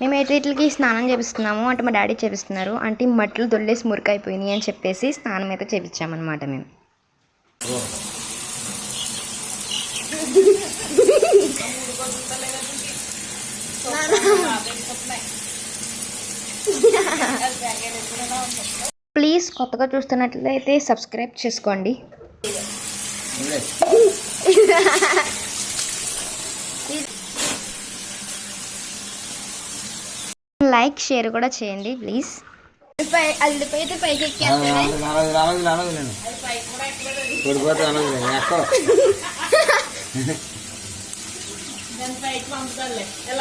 మేమైతే వీటికి స్నానం చేపిస్తున్నాము. అంటే మా డాడీ చేపిస్తున్నారు. అంటే మట్లు దొల్లేసి మురికైపోయినాయి అని చెప్పేసి స్నానం అయితే చేపించామన్నమాట మేము. ప్లీజ్ కొత్తగా చూస్తున్నట్లయితే సబ్స్క్రైబ్ చేసుకోండి. లైక్ షేర్ కూడా చేయండి ప్లీజ్. అల్లిపోయితే పైకి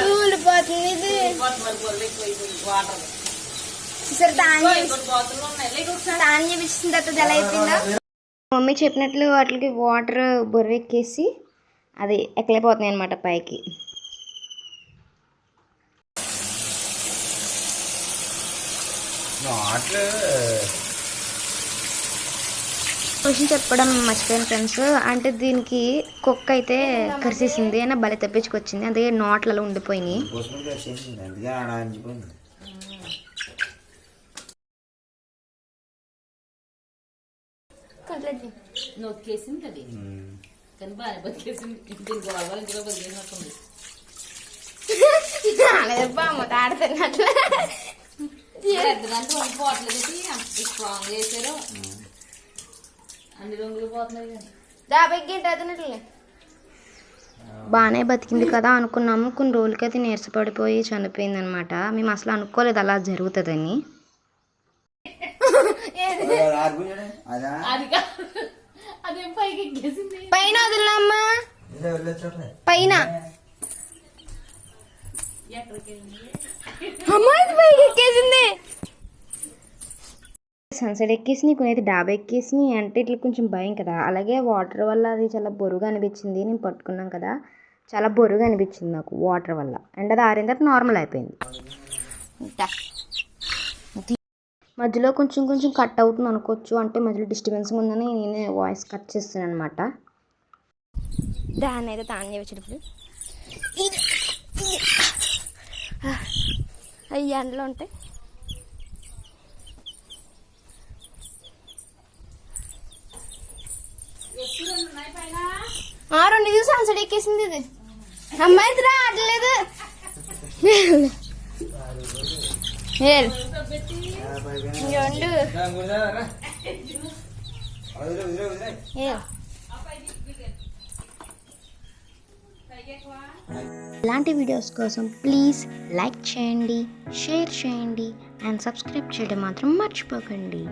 కూలిపోతుంది సరే దాన్ని దాన్ని చూపించిన తర్వాత ఎలా అయిపోయిందో మమ్మీ చెప్పినట్లు వాటికి వాటర్ బొర్రెక్కేసి అది ఎక్కలేకపోతున్నాయి అనమాట పైకి. క్వశ్చన్ చెప్పడం మర్చిపోయాను ఫ్రెండ్స్. అంటే దీనికి కుక్క అయితే కరిసేసింది అయినా బలి తెప్పించుకొచ్చింది. అందుకే నోట్లలో ఉండిపోయినాయి. నొక్కేసింది అది కానీ బాగా బతికేసింది. బతికేసినట్టుంది. అంత స్ట్రాంగ్ చేశారు. అన్ని రంగులు పోతున్నాయి కానీ. బాగానే బతికింది కదా అనుకున్నాము. కొన్ని రోజులకి అయితే నీరసపడిపోయి చనిపోయింది అనమాట మేము అసలు అనుకోలేదు అలా జరుగుతుందని. పైన వదిలమ్మా. పైన ఎక్కడికి వెళ్ళింది అమ్మా ఇది పైకి ఎక్కేసింది సన్సెట్ ఎక్కేసి కొన్ని అయితే డాబా ఎక్కేసి అంటే ఇట్లా కొంచెం భయం కదా. అలాగే వాటర్ వల్ల అది చాలా బొరుగా అనిపించింది నేను పట్టుకున్నాం కదా. చాలా బొరుగా అనిపించింది నాకు వాటర్ వల్ల. అండ్ అది ఆరిన తర్వాత నార్మల్ అయిపోయింది. మధ్యలో కొంచెం కొంచెం కట్ అవుతుంది అనుకోవచ్చు అంటే మధ్యలో డిస్టర్బెన్స్ ఉందని నేనే వాయిస్ కట్ చేస్తాను అనమాట దాన్ని అయితే తాను చేపించేటప్పుడు అవి ఎండలో ఉంటాయి రెండు ఇది అసలు ఎక్కేసింది ఇది. అమ్మాయి ఇది రావట్లేదు ఇలాంటి వీడియోస్ కోసం ప్లీజ్ లైక్ చేయండి షేర్ చేయండి అండ్ సబ్స్క్రైబ్ చేయడం మాత్రం మర్చిపోకండి.